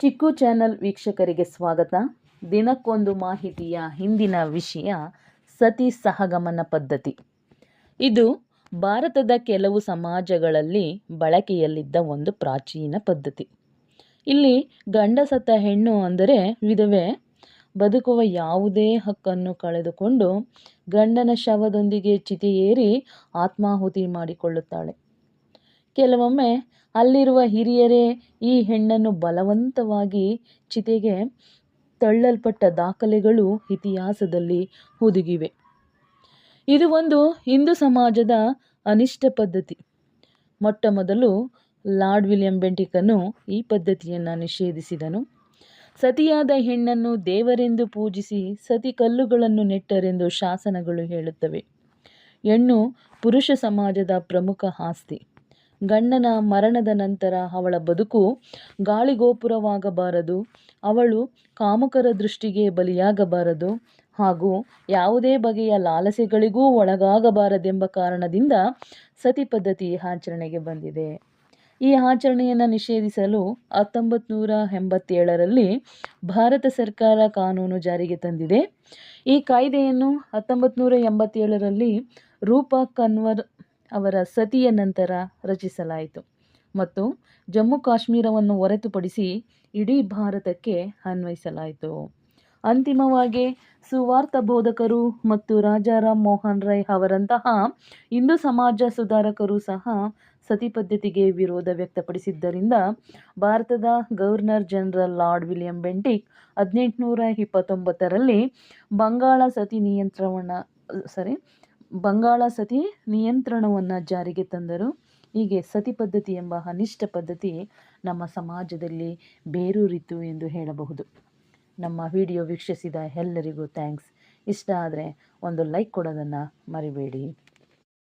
ಚಿಕ್ಕು channel ವೀಕ್ಷಕರಿಗೆ ಸ್ವಾಗತ. ದಿನಕ್ಕೊಂದು ಮಾಹಿತಿಯ ಹಿಂದಿನ ವಿಷಯ ಸತಿ ಸಹಗಮನ ಪದ್ಧತಿ. ಇದು ಭಾರತದ ಕೆಲವು ಸಮಾಜಗಳಲ್ಲಿ ಬಳಕೆಯಲ್ಲಿದ್ದ ಒಂದು ಪ್ರಾಚೀನ ಪದ್ಧತಿ. ಇಲ್ಲಿ ಗಂಡ ಸತ್ತ ಹೆಣ್ಣು ಅಂದರೆ ವಿಧವೆ ಬದುಕುವ ಯಾವುದೇ ಹಕ್ಕನ್ನು ಕಳೆದುಕೊಂಡು ಗಂಡನ ಶವದೊಂದಿಗೆ ಚಿತೆಯೇರಿ ಆತ್ಮಾಹುತಿ ಮಾಡಿಕೊಳ್ಳುತ್ತಾಳೆ. ಕೆಲವೊಮ್ಮೆ ಅಲ್ಲಿರುವ ಹಿರಿಯರೇ, ಈ ಹೆಣ್ಣನ್ನು ಬಲವಂತವಾಗಿ ಚಿತೆಗೆ ತಳ್ಳಲ್ಪಟ್ಟ ದಾಖಲೆಗಳು ಇತಿಹಾಸದಲ್ಲಿ ಹುದುಗಿವೆ. ಇದು ಒಂದು ಹಿಂದೂ ಸಮಾಜದ ಅನಿಷ್ಟ ಪದ್ಧತಿ. ಮೊಟ್ಟ ಮೊದಲು ಲಾರ್ಡ್ ವಿಲಿಯಂ ಬೆಂಟಿಕನು ಈ ಪದ್ಧತಿಯನ್ನು ನಿಷೇಧಿಸಿದನು. ಸತಿಯಾದ ಹೆಣ್ಣನ್ನು ದೇವರೆಂದು ಪೂಜಿಸಿ ಸತಿ ಕಲ್ಲುಗಳನ್ನು ನೆಟ್ಟರೆಂದು ಶಾಸನಗಳು ಹೇಳುತ್ತವೆ. ಹೆಣ್ಣು ಪುರುಷ ಸಮಾಜದ ಪ್ರಮುಖ ಆಸ್ತಿ. ಗಂಡನ ಮರಣದ ನಂತರ ಅವಳ ಬದುಕು ಗಾಳಿಗೋಪುರವಾಗಬಾರದು. ಅವಳು ಕಾಮುಕರ ದೃಷ್ಟಿಗೆ ಬಲಿಯಾಗಬಾರದು. ಹಾಗೂ ಯಾವುದೇ ಬಗೆಯ ಲಾಲಸೆಗಳಿಗೂ ಒಳಗಾಗಬಾರದೆಂಬ ಕಾರಣದಿಂದ ಸತಿ ಪದ್ಧತಿ ಆಚರಣೆಗೆ ಬಂದಿದೆ. ಈ ಆಚರಣೆಯನ್ನು ನಿಷೇಧಿಸಲು ಹತ್ತೊಂಬತ್ತು ನೂರ ಎಂಬತ್ತೇಳರಲ್ಲಿ ಭಾರತ ಸರ್ಕಾರ ಕಾನೂನು ಜಾರಿಗೆ ತಂದಿದೆ. ಈ ಕಾಯ್ದೆಯನ್ನು ಹತ್ತೊಂಬತ್ತು ನೂರ ಎಂಬತ್ತೇಳರಲ್ಲಿ ರೂಪಾ ಕನ್ವರ್ ಅವರ ಸತಿಯ ನಂತರ ರಚಿಸಲಾಯಿತು. ಮತ್ತು ಜಮ್ಮು ಕಾಶ್ಮೀರವನ್ನು ಹೊರತುಪಡಿಸಿ ಇಡೀ ಭಾರತಕ್ಕೆ ಅನ್ವಯಿಸಲಾಯಿತು. ಅಂತಿಮವಾಗಿ ಸುವಾರ್ಥ ಬೋಧಕರು ಮತ್ತು ರಾಜಾರಾಮ್ ಮೋಹನ್ ರೈ ಅವರಂತಹ ಹಿಂದೂ ಸಮಾಜ ಸುಧಾರಕರು ಸಹ ಸತಿ ಪದ್ಧತಿಗೆ ವಿರೋಧ ವ್ಯಕ್ತಪಡಿಸಿದ್ದರಿಂದ ಭಾರತದ governor general Lord William Bentinck ಹದಿನೆಂಟುನೂರ ಇಪ್ಪತ್ತೊಂಬತ್ತರಲ್ಲಿ ಬಂಗಾಳ ಸತಿ ನಿಯಂತ್ರಣ ಸಾರಿ ಬಂಗಾಳ ಸತಿ ನಿಯಂತ್ರಣವನ್ನು ಜಾರಿಗೆ ತಂದರು. ಹೀಗೆ ಸತಿ ಪದ್ಧತಿ ಎಂಬ ಅನಿಷ್ಟ ಪದ್ಧತಿ ನಮ್ಮ ಸಮಾಜದಲ್ಲಿ ಬೇರೂರಿತು ಎಂದು ಹೇಳಬಹುದು. ನಮ್ಮ ವಿಡಿಯೋ ವೀಕ್ಷಿಸಿದ ಎಲ್ಲರಿಗೂ ಥ್ಯಾಂಕ್ಸ್ ಇಷ್ಟ ಆದರೆ ಒಂದು ಲೈಕ್ ಕೊಡೋದನ್ನು ಮರಿಬೇಡಿ.